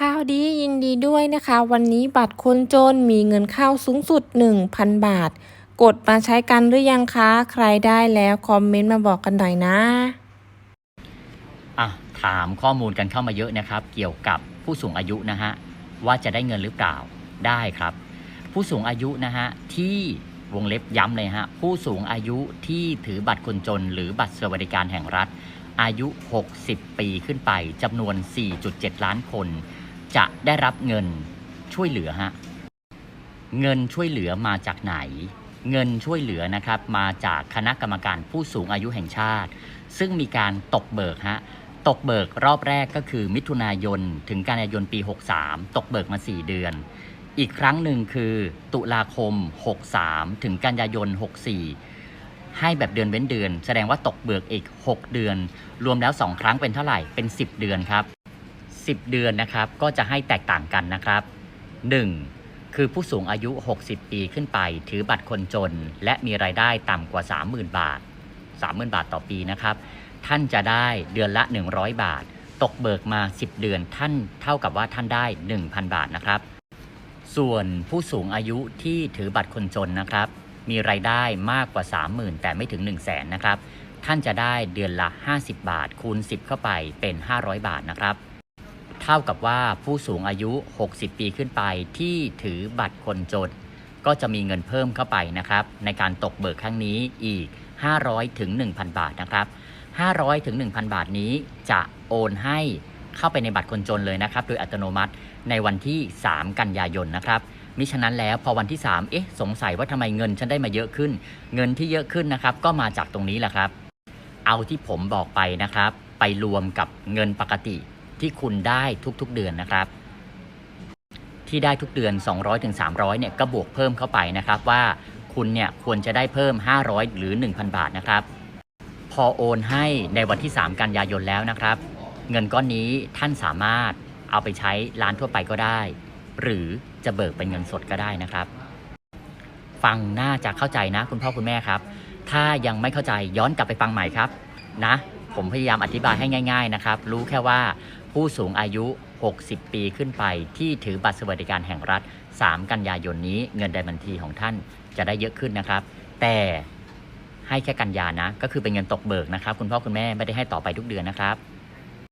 ข่าวดียินดีด้วยนะคะ วันนี้บัตรคนจนมีเงินเข้าสูงสุด 1,000 บาท กดมาใช้กันหรือยังคะ ใครได้แล้วคอมเมนต์มาบอกกันหน่อยนะ อะ ถามข้อมูลกันเข้ามาเยอะนะครับ เกี่ยวกับผู้สูงอายุนะฮะ ว่าจะได้เงินหรือเปล่าได้ครับ ผู้สูงอายุนะฮะ ที่วงเล็บย้ำเลยฮะ ผู้สูงอายุที่ถือบัตรคนจน หรือบัตรสวัสดิการแห่งรัฐ อายุ 60 ปีขึ้นไปจำนวน 4.7 ล้านคน จะได้รับเงินช่วยเหลือฮะเงินช่วยเหลือมาจากไหน เงินช่วยเหลือนะครับ มาจากคณะกรรมการผู้สูงอายุแห่งชาติ ซึ่งมีการตกเบิกฮะตกเบิกรอบแรกก็คือมิถุนายน ถึงกันยายนปี 63 ตกเบิกมา 4 เดือน อีกครั้งหนึ่งคือตุลาคม 63 ถึงกันยายน 64 ให้แบบเดือนเว้นเดือน แสดงว่าตกเบิกอีก 6 เดือน รวมแล้ว 2 ครั้งเป็นเท่าไหร่เป็น 10 เดือนครับ 10 เดือนนะครับก็จะให้แตกต่างกันนะครับ 1. คือผู้สูงอายุ 60 ปีขึ้นไป ถือบัตรคนจน และมีรายได้ต่ำกว่า 30,000 บาท 30,000 บาทต่อปีนะครับ ท่านจะได้เดือนละ 100 บาท ตกเบิกมา 10 เดือนท่านเท่ากับว่าท่านได้ 1,000 บาทนะครับ ส่วนผู้สูงอายุที่ถือบัตรคนจนนะครับ มีรายได้มากกว่า 30,000 แต่ไม่ถึง 1 0 0 0 0แสนนะครับท่านจะได้เดือนละ 50 บาท คูณ 10 เข้าไปเป็น 500 บาทนะครับ เท่ากับว่าผู้สูงอายุ 60 ปีขึ้นไปที่ถือบัตรคนจน ก็จะมีเงินเพิ่มเข้าไปนะครับในการตกเบิกครั้งนี้อีก 500ถึง1,000 บาทนะครับ500ถึง1,000 บาทนี้จะโอนให้เข้าไปในบัตรคนจนเลยนะครับ โดยอัตโนมัติในวันที่ 3 กันยายนนะครับมิฉะนั้นแล้วพอวันที่ 3 เอ๊ะ สงสัยว่าทำไมเงินฉันได้มาเยอะขึ้น เงินที่เยอะขึ้นนะครับ ก็มาจากตรงนี้แหละครับ เอาที่ผมบอกไปนะครับ ไปรวมกับเงินปกติ ที่คุณได้ทุกๆเดือนนะครับ ที่ได้ทุกเดือน 200ถึง300เนี่ยก็บวกเพิ่มเข้าไปนะครับว่าคุณเนี่ยควรจะได้เพิ่ม 500 หรือ 1,000 บาทนะครับ พอโอนให้ในวันที่ 3 กันยายนแล้วนะครับ เงินก้อนนี้ท่านสามารถเอาไปใช้ร้านทั่วไปก็ได้ หรือจะเบิกเป็นเงินสดก็ได้นะครับ ฟังน่าจะเข้าใจนะคุณพ่อคุณแม่ครับ ถ้ายังไม่เข้าใจย้อนกลับไปฟังใหม่ครับนะ ผมพยายามอธิบายให้ง่าย ๆนะครับ รู้แค่ว่า ผู้สูงอายุ 60 ปีขึ้นไป ที่ถือบัตรสวัสดิการแห่งรัฐ 3 กันยายนนี้เงินในบัญชีของท่านจะได้เยอะขึ้นนะครับ แต่ให้แค่กันยานะ ก็คือเป็นเงินตกเบิกนะครับ คุณพ่อคุณแม่ไม่ได้ให้ต่อไปทุกเดือนนะครับ